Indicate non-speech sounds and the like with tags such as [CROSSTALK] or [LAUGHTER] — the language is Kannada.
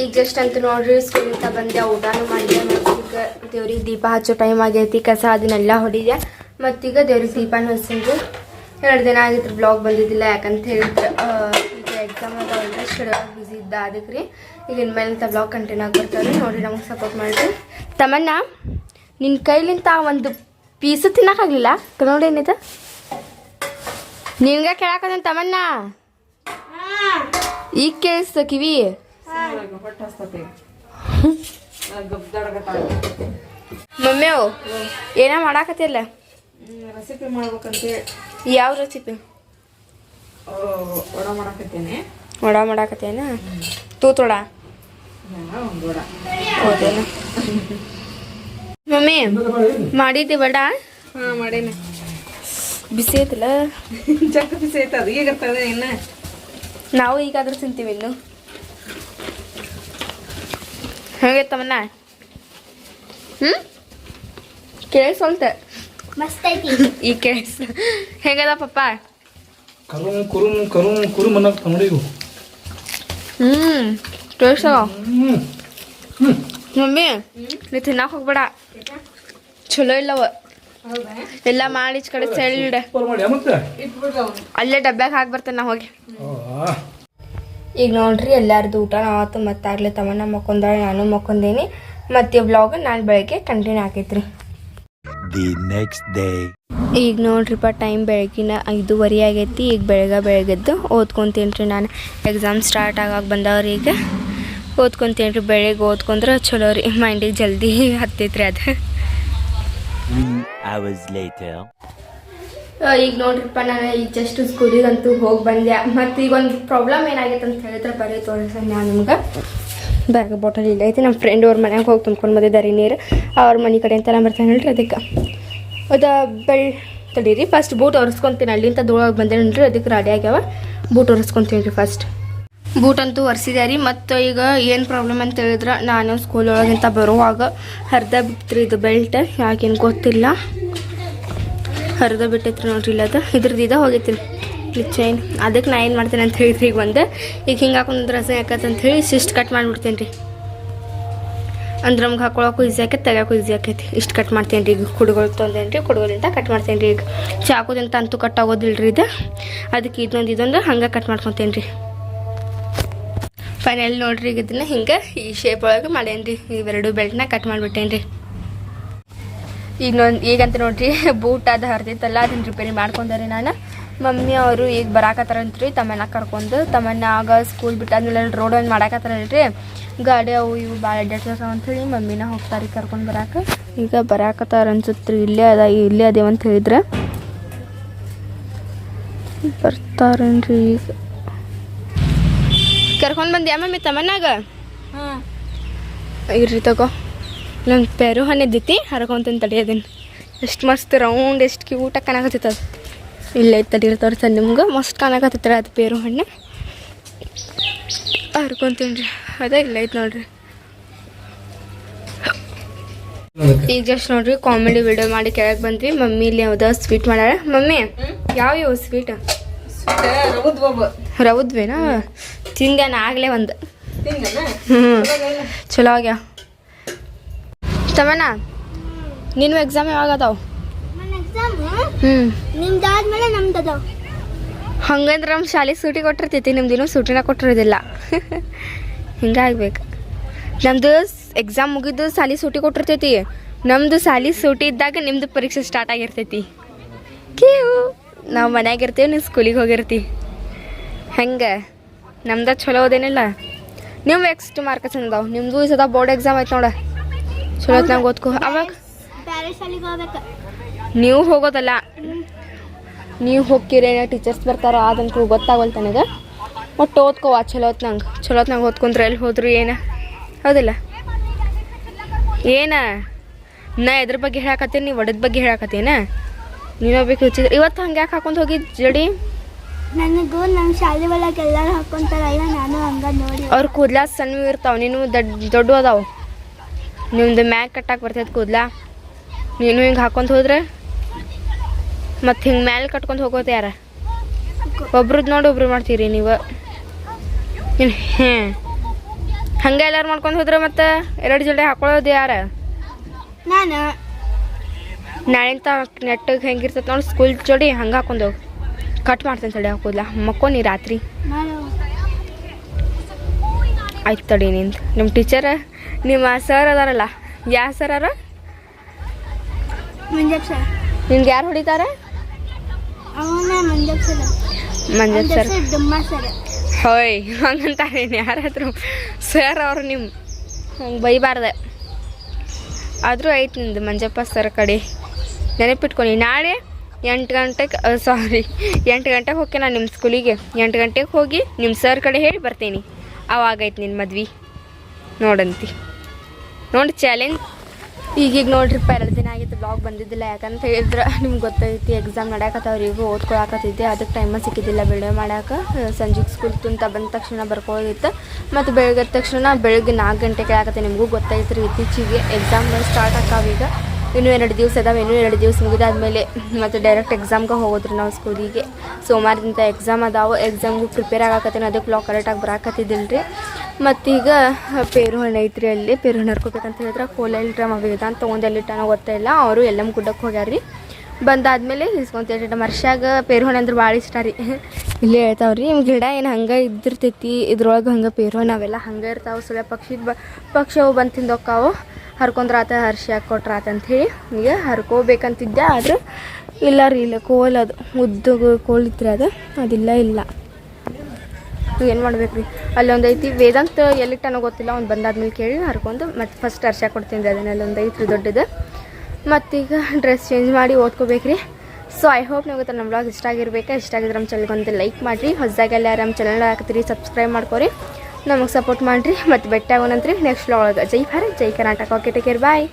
ಈಗ ಜಸ್ಟ್ ಅಂತ ನೋಡ್ರಿ ಸ್ಕೂಲಿಂದ ಬಂದೆ ಊಟನೂ ಮಾಡಿದೆ. ಮತ್ತು ಈಗ ದೇವ್ರಿಗೆ ದೀಪ ಹಚ್ಚೋ ಟೈಮ್ ಆಗೈತಿ ಕಸ ಅದನ್ನೆಲ್ಲ ಹೊಡಿದೆ. ಮತ್ತೀಗ ದೇವ್ರಿಗೆ ದೀಪನ ಹಚ್ಚಿದ್ರು ಎರಡು ದಿನ ಆಗಿತ್ತು ಬ್ಲಾಗ್ ಬಂದಿದ್ದಿಲ್ಲ ಯಾಕಂತ ಹೇಳಿದ್ರೆ. ಈಗ ಎಕ್ಸಾಮ್ ಅದಾವಲ್ಲ ಸ್ಟಡಿಯಾಗಿ ಬ್ಯುಸಿ ಇದ್ದ ಅದಕ್ಕೆ ರೀ. ಈಗ ಇನ್ಮೇಲಿಂದ ಬ್ಲಾಗ್ ಕಂಟಿನ್ಯೂ ಆಗಿ ಬರ್ತಾರೆ ನೋಡಿ ನಮಗೆ ಸಪೋರ್ಟ್ ಮಾಡಿರಿ. ತಮನ್ನ ನಿನ್ನ ಕೈಲಿಂತ ಒಂದು ಪೀಸು ತಿನ್ನಕ್ಕಾಗಲಿಲ್ಲ ನೋಡಿ ಏನಿದೆ? ನಿನ್ಗೆ ಕೇಳಾಕದ ತಮನ್ನ ಈಗ ಕೇಳಿಸ್ತ ಕಿವಿ. ಮಮ್ಮಿ ಅವು ಏನ ಮಾಡಾಕತ್ತಿಲ್ಲ ರೆಸಿಪಿ ಮಾಡ್ಬೇಕಂತೇಳಿ ಯಾವ ರೆಸಿಪಿ ವಡ ಮಾಡಾಕತ್ತೇನೆ. ವಡ ಮಾಡಾಕತ್ತೇನ? ತೂತ್ ವಡ ಹೌದೇನ? ಮಮ್ಮಿ ಮಾಡಿದ್ದಿ ವಡ? ಹಾ ಮಾಡೇನೆ. ಬಿಸಿ ಐತಲ್ಲ? [LAUGHS] ಜಗ್ ಬಿಸಿ ಐತೆ ಅದು. ಈಗ ಇನ್ನ? ನಾವು ಈಗಾದ್ರೂ ತಿಂತೀವಿ ಇನ್ನು. ಹೇಗೈತಮ್ಮನ್ನ ಹ್ಞೂ ಕೇಳಿಸಲ್ತೆ ಮಸ್ತ್ ಐತಿ. ಈ ಕೇಳಿಸ್. ಹೆಂಗದ ಪಪ್ಪ? ಕರುಮ್ ಕುರುಮ್ ಕರುಮ್ ಕುರುಮ್ ಅನ್ನಕ್ ನೋಡಿ ಹ್ಞೂ ಕೇಳಿಸ? ಮಮ್ಮಿ ನೀ ತಿನ್ನಕ್ಕೆ ಹೋಗ್ಬೇಡ. ಚಲೋ ಇಲ್ಲವ ಎಲ್ಲ ಮಾಡಿ ಕಡೆ ಸೈಡ್ ಅಲ್ಲೇ ಡಬ್ಬ್ಯಾಗ ಹಾಕಿ ಬರ್ತೇನೆ ನಾ ಹೋಗಿ. ಆ ಈಗ ನೋಡ್ರಿ ಎಲ್ಲಾರ್ದು ಊಟ ನಾವತ್ತು ಮತ್ತಾಗ್ಲೇ ತಮ್ಮನ್ನ ಮಕ್ಕೊಂದಾಳೆ ನಾನು ಮಕ್ಕೊಂದೇನಿ. ಮತ್ತೆ ಬ್ಲಾಗ್ ನಾನು ಬೆಳಗ್ಗೆ ಕಂಟಿನ್ಯೂ ಆಗೈತ್ರಿ ದಿ ನೆಕ್ಸ್ಟ್ ಡೇ ಈಗ ನೋಡ್ರಿಪ್ಪ ಟೈಮ್ ಬೆಳಗಿನ ಐದೂವರೆ ಆಗೈತಿ. ಈಗ ಬೆಳಗ ಬೆಳಗ್ಗೆದ್ದು ಓದ್ಕೊಂತೀನಿ ರೀ ನಾನು. ಎಕ್ಸಾಮ್ ಸ್ಟಾರ್ಟ್ ಆಗಾಗ ಬಂದವ್ರಿ ಈಗ. ಓದ್ಕೊಂತೀನಿ ರೀ ಬೆಳಗ್ಗೆ ಓದ್ಕೊಂಡ್ರೆ ಚಲೋ ರೀ. ಮೈಂಡಿಗೆ ಜಲ್ದಿ ಹತ್ತೈತ್ರಿ ಅದು. ಈಗ ನೋಡ್ರಿಪ್ಪ, ನಾನು ಈಗ ಜಸ್ಟ್ ಸ್ಕೂಲಿಗಂತೂ ಹೋಗಿ ಬಂದೆ. ಮತ್ತು ಈಗ ಒಂದು ಪ್ರಾಬ್ಲಮ್ ಏನಾಗೈತೆ ಅಂತ ಹೇಳಿದ್ರೆ ಬರೀ ತೋರಿಸ ನಾನು ನಿಮ್ಗೆ. ಬ್ಯಾಗ್ ಬಾಟಲ್ ಇಲ್ಲ. ಐತಿ ನಮ್ಮ ಫ್ರೆಂಡ್ ಅವ್ರ ಮನೆಗೆ ಹೋಗಿ ತುಂಬ್ಕೊಂಡು ಬಂದಿದ್ದಾರೆ ನೀರು. ಅವ್ರ ಮನೆ ಕಡೆ ಅಂತೆಲ್ಲ ಬರ್ತಾನೆ ಹೇಳ್ರಿ ಅದಕ್ಕೆ. ಅದು ಬೆಳ್ ತಡೀರಿ ಫಸ್ಟ್ ಬೂಟ್ ಒರೆಸ್ಕೊತೀನಿ. ಅಲ್ಲಿಂದ ಬಂದೆ ಬಂದೇನ್ರಿ ಅದಕ್ಕೆ ರೆಡಿ ಆಗ್ಯಾವ. ಬೂಟ್ ಒರೆಸ್ಕೊತೀನಿ ರೀ ಫಸ್ಟ್ ಬೂಟ್ ಅಂತೂ ಒರೆಸಿದೆ ರೀ, ಮತ್ತು ಈಗ ಏನು ಪ್ರಾಬ್ಲಮ್ ಅಂತ ಹೇಳಿದ್ರೆ, ನಾನು ಸ್ಕೂಲ್ ಒಳಗಿಂತ ಬರುವಾಗ ಹರಿದ ಬಿಡ್ತ್ರಿ ಇದು ಬೆಲ್ಟ್ ಯಾಕೇನು ಗೊತ್ತಿಲ್ಲ. ಹರಿದ ಬಿಟ್ಟೈತ್ರಿ ನೋಡ್ರಿ ಇಲ್ಲ ಅದು. ಇದ್ರದ್ದು ಇದು ಹೋಗೈತಿ ಚೈನ್ ಅದಕ್ಕೆ ನಾ ಏನು ಮಾಡ್ತೇನೆ ಅಂತ ಹೇಳಿದ್ರಿ ಈಗ ಒಂದು ಈಗ ಹಿಂಗೆ ಹಾಕೊಂಡು ರಸ ಅಂತ ಹೇಳಿ ಶಿಸ್ಟ್ ಕಟ್ ಮಾಡಿಬಿಡ್ತೇನೆ ರೀ ಅಂದ್ರೆ ನಮ್ಗೆ ಹಾಕೊಳಕ್ಕೂ ಈಸಿ ಆಕೈತೆ ತೆಗಿಯೋಕ್ಕೂ ಈಸಿ ಆಕೈತಿ. ಇಷ್ಟು ಕಟ್ ಮಾಡ್ತೇನೆ ರೀ ಈಗ. ಕುಡುಗಳು ತೊಂದೇನೆ ರೀ ಕುಡುಗಳಿಂದ ಕಟ್ ಮಾಡ್ತೇನೆ ರೀ ಈಗ. ಚಾಕುದಂತ ಅಂತೂ ಕಟ್ ಆಗೋದಿಲ್ಲ ರೀ ಇದು. ಅದಕ್ಕೆ ಇದೊಂದು ಇದೊಂದು ಹಂಗೆ ಕಟ್ ಮಾಡ್ಕೊತೇನೆ ರೀ ಫೈನಲ್ ನೋಡ್ರಿ ಈಗ ಇದನ್ನ ಹಿಂಗೆ ಈ ಶೇಪ್ ಒಳಗೆ ಮಾಡೇನಿ ರೀ ಇವೆರಡು ಬೆಲ್ಟ್ನ ಕಟ್ ಮಾಡಿಬಿಟ್ಟೇನಿ ರೀ ಈಗ ನೊಂದು ಈಗಂತ ನೋಡ್ರಿ ಬೂಟ್ ಅದು ಹರಿದಿತ್ತಲ್ಲ ಅದನ್ನ ರಿಪೇರಿ ಮಾಡ್ಕೊಂಡಾರೆ ನಾನು. ಮಮ್ಮಿ ಅವರು ಈಗ ಬರಾಕತ್ತಾರಂತ್ರಿ ತಮ್ಮನ್ನ ಕರ್ಕೊಂಡು. ತಮ್ಮನ್ನ ಆಗ ಸ್ಕೂಲ್ ಬಿಟ್ಟಾದ್ಮೇಲೆ ರೋಡ್ ಒಂದು ಮಾಡಾಕತ್ತಾರಲ್ರಿ ಗಾಡಿ ಅವು ಇವು ಭಾಳ ಅಡ್ಡಾಡ್ತಾವ ಅಂಥೇಳಿ ಮಮ್ಮಿನ ಹೋಗ್ತಾರೆ ಕರ್ಕೊಂಡು ಬರಾಕ. ಈಗ ಬರಾಕತ್ತಾರ ಅನ್ಸುತ್ತೆ ಇಲ್ಲೇ ಅದ ಇಲ್ಲೇ ಅದೇವ ಅಂತ ಹೇಳಿದ್ರೆ. ಬರ್ತಾರೇನ್ರಿ ಈಗ. ಕರ್ಕೊಂಡು ಬಂದ್ಯಾ ಮಮ್ಮಿ ತಮ್ಮನ್ನಾಗ? ಹಾಂ. ಇರ್ರಿ ತಗೋ. ನಂಗೆ ಪೆರು ಹಣ್ಣು ಇದ್ದೈತಿ ಹರ್ಕೊಂತೀನಿ ಅದನ್ನು ಎಷ್ಟು ಮಸ್ತ್ ರೌಂಡ್ ಎಷ್ಟು ಕ್ಯೂಟಾಗಿ ಕಾಣಕತ್ತೈತೆ ಅದು. ಇಲ್ಲೇ ತಡೀರಿ ತೋರ್ಸ ನಿಮ್ಗೆ. ಮಸ್ತ್ ಕಾಣಕತ್ತೈತೆ ಅದು ಪೇರು ಹಣ್ಣು. ಹರ್ಕೊಂತೀನಿ ರೀ ಅದೇ ಇಲ್ಲೈತೆ ನೋಡ್ರಿ. ಈಗ ಜಸ್ಟ್ ನೋಡ್ರಿ ಕಾಮಿಡಿ ವಿಡಿಯೋ ಮಾಡಿ ಕೆಳಗೆ ಬಂದ್ವಿ. ಮಮ್ಮಿ ಇಲ್ಲಿ ಯಾವ್ದೋ ಸ್ವೀಟ್ ಮಾಡ್ಯಾರ ಮಮ್ಮಿ ಯಾವ ಯಾವ ಸ್ವೀಟ್ ರವದ್ವೇನಾ ತಿಂದೆ ಆಗ್ಲೇ ಒಂದು. ತಿಂದನ ಹ್ಞೂ ಚಲೋ ಆಗ್ಯಾವ. ತಮ್ಮಣ್ಣ ನೀನು ಎಕ್ಸಾಮ್ ಯಾವಾಗ ಅದಾವ? ಹ್ಞೂ ನಿಮ್ದಾದ್ಮೇಲೆ ನಮ್ದು ಅದಾವ. ಹಂಗಂದ್ರೆ ನಮ್ಮ ಶಾಲೆಗೆ ಸೂಟಿ ಕೊಟ್ಟಿರ್ತೈತಿ ನಿಮ್ದು ಇನ್ನೂ ಸೂಟಿನ ಕೊಟ್ಟಿರೋದಿಲ್ಲ. ಹಿಂಗಾಗ್ಬೇಕು ನಮ್ಮದು ಎಕ್ಸಾಮ್ ಮುಗಿದು ಸಾಲಿ ಸೂಟಿ ಕೊಟ್ಟಿರ್ತೈತಿ. ನಮ್ಮದು ಸಾಲಿ ಸೂಟಿ ಇದ್ದಾಗ ನಿಮ್ಮದು ಪರೀಕ್ಷೆ ಸ್ಟಾರ್ಟ್ ಆಗಿರ್ತೈತಿ. ಕ್ಯೂ. ನಾವು ಮನ್ಯಾಗ ಇರ್ತೀವಿ ನೀವು ಸ್ಕೂಲಿಗೆ ಹೋಗಿರ್ತಿ. ಹೆಂಗೆ? ನಮ್ದು ಚಲೋ ಅದೇನಿಲ್ಲ. ನೀವು ಎಕ್ಸ್ಟ್ ಮಾರ್ಕ್ಸ್ ಅಂದಾವ. ನಿಮ್ಮದು ಈ ಸದ ಬೋರ್ಡ್ ಎಕ್ಸಾಮ್ ಆಯ್ತು ನೋಡ. ಚಲೋ ನಂಗೆ ಓದ್ಕೋ ಅವಾಗ ನೀವು ಹೋಗೋದಲ್ಲ. ನೀವು ಹೋಗ್ತೀರಿ ಟೀಚರ್ಸ್ ಬರ್ತಾರ ಅದಂತೂ ಗೊತ್ತಾಗಲ್ಲ ನನಗೆ ಒಟ್ಟು ಓದ್ಕೋವಾ ಚಲೋತ್ ನಂಗೆ ಚಲೋ ನಂಗೆ ಓದ್ಕೊಂಡ್ರೆ ಎಲ್ಲಿ ಹೋದ್ರು ಏನ? ಹೌದಿಲ್ಲ? ಏನ? ನಾ ಎದ್ರ ಬಗ್ಗೆ ಹೇಳಕತ್ತೀನಿ ನೀವು ಒಡದ ಬಗ್ಗೆ ಹೇಳಕತ್ತೀನ? ನೀನು ಬೇಕು ಹುಚ್ಚಿದ್ರೆ ಇವತ್ತು ಹಂಗೆ ಯಾಕೆ ಹಾಕೊಂಡು ಹೋಗಿ ಜಡಿ? ನನಗೂ ನಮ್ಮ ಶಾಲೆ ಒಳಗೆ ಎಲ್ಲರೂ ಹಾಕೊಂತಾರ ನಾನು ಹಂಗ ನೋಡಿ. ಅವ್ರ ಕೂದ್ಲ ಸಣ್ಣ ಇರ್ತಾವ ನೀನು ದೊಡ್ಡ ದೊಡ್ಡ ಅದಾವ ನಿಮ್ದು ಮ್ಯಾಗ್ ಕಟ್ಟಕ್ಕೆ ಬರ್ತೈತೆ ಕೂದ್ಲ? ನೀನು ಹಿಂಗೆ ಹಾಕೊಂತ ಹೋದ್ರೆ? ಮತ್ತು ಹಿಂಗೆ ಮ್ಯಾಲೆ ಕಟ್ಕೊಂಡು ಹೋಗೋದು ಯಾರ? ಒಬ್ರದ್ದು ನೋಡಿ ಒಬ್ರು ಮಾಡ್ತೀರಿ ನೀವು. ಹ್ಞೂ ಹಂಗೆ ಎಲ್ಲಾರು ಮಾಡ್ಕೊಂಡು ಹೋದ್ರೆ ಮತ್ತು ಎರಡು ಜೊಡೆ ಹಾಕೊಳ್ಳೋದು ಯಾರ? ನಾನು. ನಾಳೆಂತ ನೆಟ್ಟಗೆ ಹೆಂಗಿರ್ತೈತೆ ನೋಡಿ ಸ್ಕೂಲ್ ಜೋಡಿ ಹಂಗೆ ಹಾಕೊಂಡು ಕಟ್ ಮಾಡ್ತೇನೆ ತಡಿ ಹಾಕೋದ್ಲ ನೀ ರಾತ್ರಿ. ಆಯ್ತು ತಡಿ ನಿಂದು. ನಿಮ್ಮ ಟೀಚರ್ ನಿಮ್ಮ ಸರ್ ಅದಾರಲ್ಲ ಯಾವ ಸರ್ ಅರ ನಿಮ್ಗೆ ಸರ್ ಯಾರು ಹೊಡಿತಾರೆ? ಅವನ ಮಂಜಪ್ ಸರ್ ಮಂಜಪ್ ಸರ್ ಡುಮ್ಮ ಸರ್ ಹೋಯ್ ಹಂಗಂತಾರೆ ಯಾರಾದ್ರು ಸರ್ ಅವ್ರು ನಿಮ್ಮ ಹಂಗೆ ಬೈಬಾರ್ದೆ. ಆದರೂ ಐತೆ ನಿಮ್ದು ಮಂಜಪ್ಪ ಸರ್ ಕಡೆ. ನೆನಪಿಟ್ಕೊನಿ ನಾಳೆ ಎಂಟು ಗಂಟೆಗೆ ಸಾರಿ ಎಂಟು ಗಂಟೆಗೆ ಹೋಗಿ ನಾನು ನಿಮ್ಮ ಸ್ಕೂಲಿಗೆ ಎಂಟು ಗಂಟೆಗೆ ಹೋಗಿ ನಿಮ್ಮ ಸರ್ ಕಡೆ ಹೇಳಿ ಬರ್ತೀನಿ. ಅವಾಗೈತೆ ನಿನ್ನ ಮದ್ವೆ. ನೋಡಂತಿ. ನೋಡಿ ಚಾಲೆಂಜ್ ಈಗೀಗ ನೋಡ್ರಿಪ್ಪ ಎರಡು ದಿನ ಆಗಿತ್ತು ಬ್ಲಾಗ್ ಬಂದಿದ್ದಿಲ್ಲ. ಯಾಕಂತ ಹೇಳಿದ್ರೆ [LAUGHS] ನಿಮ್ಗೆ ಗೊತ್ತೈತಿ ಎಕ್ಸಾಮ್ ನಡೆಯಕತ್ತವ್ರು ಈಗ ಓದ್ಕೊಳಕತ್ತಿದ್ದೆ ಅದಕ್ಕೆ ಟೈಮ ಸಿಕ್ಕಿದ್ದಿಲ್ಲ ವಿಡಿಯೋ ಮಾಡೋಕೆ. ಸಂಜೆಗೆ ಸ್ಕೂಲ್ ತುಂತ ಬಂದ ತಕ್ಷಣ ಬರ್ಕೋದಿತ್ತು ಮತ್ತು ಬೆಳಗ್ಗೆ ತಕ್ಷಣ ಬೆಳಗ್ಗೆ ನಾಲ್ಕು ಗಂಟೆಗೆ ಆಗತ್ತೆ ನಿಮಗೂ ಗೊತ್ತೈತ್ರಿ, ಇತ್ತೀಚೆಗೆ ಎಕ್ಸಾಮ್ ಸ್ಟಾರ್ಟ್ ಆಕಾವೀಗ ಇನ್ನೂ ಎರಡು ದಿವಸ ಅದಾವೆ ಇನ್ನೂ ಎರಡು ದಿವಸ ಮುಗಿದಾದ್ಮೇಲೆ ಮತ್ತು ಡೈರೆಕ್ಟ್ ಎಕ್ಸಾಮ್ಗೆ ಹೋಗೋದ್ರಿ ನಾವು ಸ್ಕೂಲಿಗೆ ಸೋಮವಾರದಿಂದ ಎಕ್ಸಾಮ್ ಅದಾವೆ. ಎಕ್ಸಾಮ್ಗೆ ಪ್ರಿಪೇರ್ ಆಗಕತ್ತೀನಿ, ಅದಕ್ಕೆ ಬ್ಲಾಗ್ ಕರೆಕ್ಟಾಗಿ ಬರಾಕತ್ತಿದ್ದಿಲ್ಲ ರೀ ಮತ್ತೀಗ ಪೇರು ಹಣ್ಣು ಐತ್ರಿ ಅಲ್ಲಿ ಪೇರು ಹಣ್ಣು ಹರ್ಕೋಬೇಕಂತ ಹೇಳಿದ್ರೆ ಕೋಲಲ್ಲಿ ನಮ್ಮ ಅಂತ ತೊಗೊಂಡು ಎಲ್ಲಿಟ್ಟಾನೋ ಗೊತ್ತಿಲ್ಲ ಅವರು ಎಲ್ಲಮ್ಮ ಗುಡ್ಡಕ್ಕೆ ಹೋಗ್ಯಾರ ಬಂದಾದ್ಮೇಲೆ ನಮ್ಮ ಮರ್ಷಾಗ ಪೇರು ಹಣ್ಣು ಅಂದ್ರೆ ಭಾಳ ಇಷ್ಟ ರೀ. ಇಲ್ಲೇ ಹೇಳ್ತಾವ್ರಿ ನಿಮ್ಮ ಗಿಡ ಏನು ಹಂಗೆ ಇದ್ದಿರ್ತೈತಿ? ಇದ್ರೊಳಗೆ ಹಂಗೆ ಪೇರು ಹಣ್ಣು ಅವೆಲ್ಲ ಹಂಗೆ ಇರ್ತಾವೆ, ಸುಳ್ಯ ಪಕ್ಷಿ ಬ ಪಕ್ಷಿ ಅವು ಬಂದು ತಿಂದೋಕ್ಕಾವು. ಹರ್ಕೊಂಡ್ರಾತ ಹರ್ಷಿ ಕೊಟ್ರಾತ ಅಂಥೇಳಿ ಈಗ ಹರ್ಕೋಬೇಕಂತಿದ್ದೆ. ಆದ್ರೆ ಇಲ್ಲ ರೀ, ಇಲ್ಲ ಕೋಲ್ ಅದು ಉದ್ದ ಕೋಲ್ ಇತ್ತು ಅದು, ಅದಿಲ್ಲ ಇಲ್ಲ. ಏನು ಮಾಡ್ಬೇಕು ರೀ ಅಲ್ಲೊಂದು ಐತಿ, ವೇದಾಂತ ಎಲ್ಲಿಟ್ಟನೋ ಗೊತ್ತಿಲ್ಲ, ಅವ್ನು ಬಂದಾದ್ಮೇಲೆ ಕೇಳಿ ಹರ್ಕೊಂಡು ಮತ್ತು ಫಸ್ಟ್ ಅರ್ಶ ಕೊಡ್ತೀನಿ ಅದನ್ನೆಲ್ಲ ಒಂದು ಐತ್ರಿ ದೊಡ್ಡದು. ಮತ್ತೀಗ ಡ್ರೆಸ್ ಚೇಂಜ್ ಮಾಡಿ ಓದ್ಕೋಬೇಕ್ರಿ. ಸೊ ಐ ಹೋಪ್ ನಿಮಗೆ ನಮ್ಮ ಬ್ಲಾಗ್ ಇಷ್ಟ ಆಗಿರ್ಬೇಕು. ಇಷ್ಟ ಆಗಿದ್ರೆ ನಮ್ಮ ಚಾನಲ್ಗೆ ಒಂದು ಲೈಕ್ ಮಾಡಿರಿ. ಹೊಸದಾಗೆಲ್ಲ ನಮ್ಮ ಚಾನಲ್ ಹಾಕ್ತೀರಿ ಸಬ್ಸ್ಕ್ರೈಬ್ ಮಾಡ್ಕೊರಿ. ನಮಗೆ ಸಪೋರ್ಟ್ ಮಾಡಿರಿ. ಮತ್ತು ಬೆಟ್ಟ ಆಗೋಣಂತ್ರಿ. ನೆಕ್ಸ್ಟ್ ಬ್ಲಾಗ್ ಜೈ ಭಾರತ್, ಜೈ Karnataka. Okay take care bye